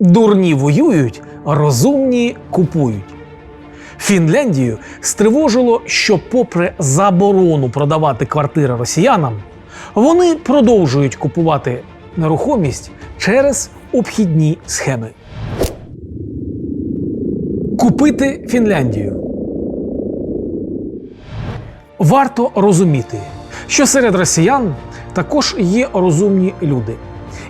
Дурні воюють, розумні купують. Фінляндію стривожило, що, попри заборону продавати квартири росіянам, вони продовжують купувати нерухомість через обхідні схеми. Купити Фінляндію. Варто розуміти, що серед росіян також є розумні люди.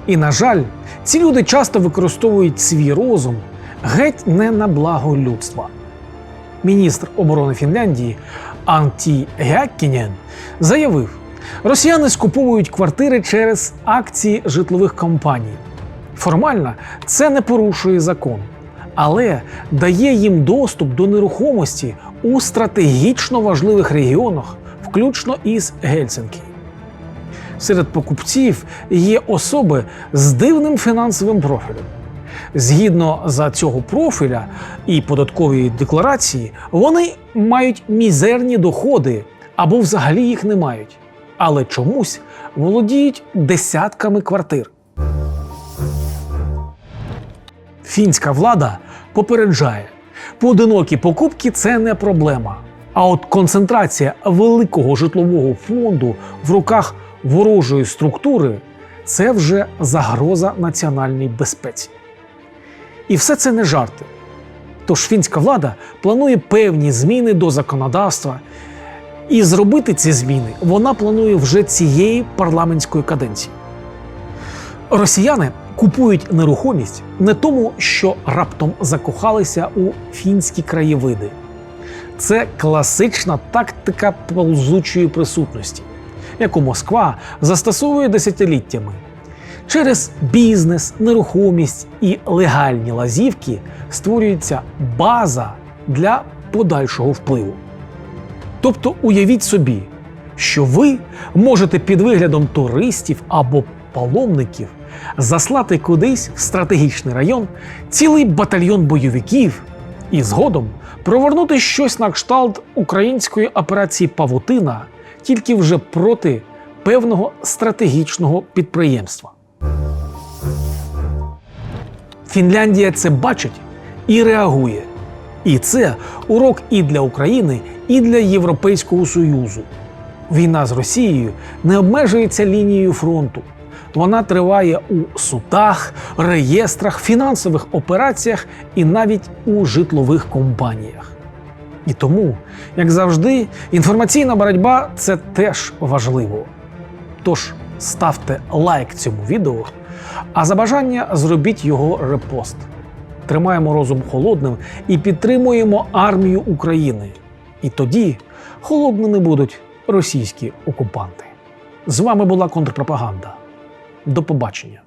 І, на жаль, ці люди часто використовують свій розум геть не на благо людства. Міністр оборони Фінляндії Анті Гяккінен заявив, росіяни скуповують квартири через акції житлових компаній. Формально це не порушує закон, але дає їм доступ до нерухомості у стратегічно важливих регіонах, включно із Гельсинкі. Серед покупців є особи з дивним фінансовим профілем. Згідно за цього профіля і податкової декларації, вони мають мізерні доходи або взагалі їх не мають, але чомусь володіють десятками квартир. Фінська влада попереджає, поодинокі покупки це не проблема. А от концентрація великого житлового фонду в руках ворожої структури це вже загроза національній безпеці. І все це не жарти. Тож фінська влада планує певні зміни до законодавства, і зробити ці зміни вона планує вже цієї парламентської каденції. Росіяни купують нерухомість не тому, що раптом закохалися у фінські краєвиди. Це класична тактика ползучої присутності, яку Москва застосовує десятиліттями. Через бізнес, нерухомість і легальні лазівки створюється база для подальшого впливу. Тобто уявіть собі, що ви можете під виглядом туристів або паломників заслати кудись в стратегічний район цілий батальйон бойовиків і згодом провернути щось на кшталт української операції Павутина тільки вже проти певного стратегічного підприємства. Фінляндія це бачить і реагує. І це урок і для України, і для Європейського Союзу. Війна з Росією не обмежується лінією фронту. Вона триває у судах, реєстрах, фінансових операціях і навіть у житлових компаніях. І тому, як завжди, інформаційна боротьба це теж важливо. Тож ставте лайк цьому відео, а за бажання зробіть його репост. Тримаємо розум холодним і підтримуємо армію України. І тоді холодними будуть російські окупанти. З вами була контрпропаганда. До побачення.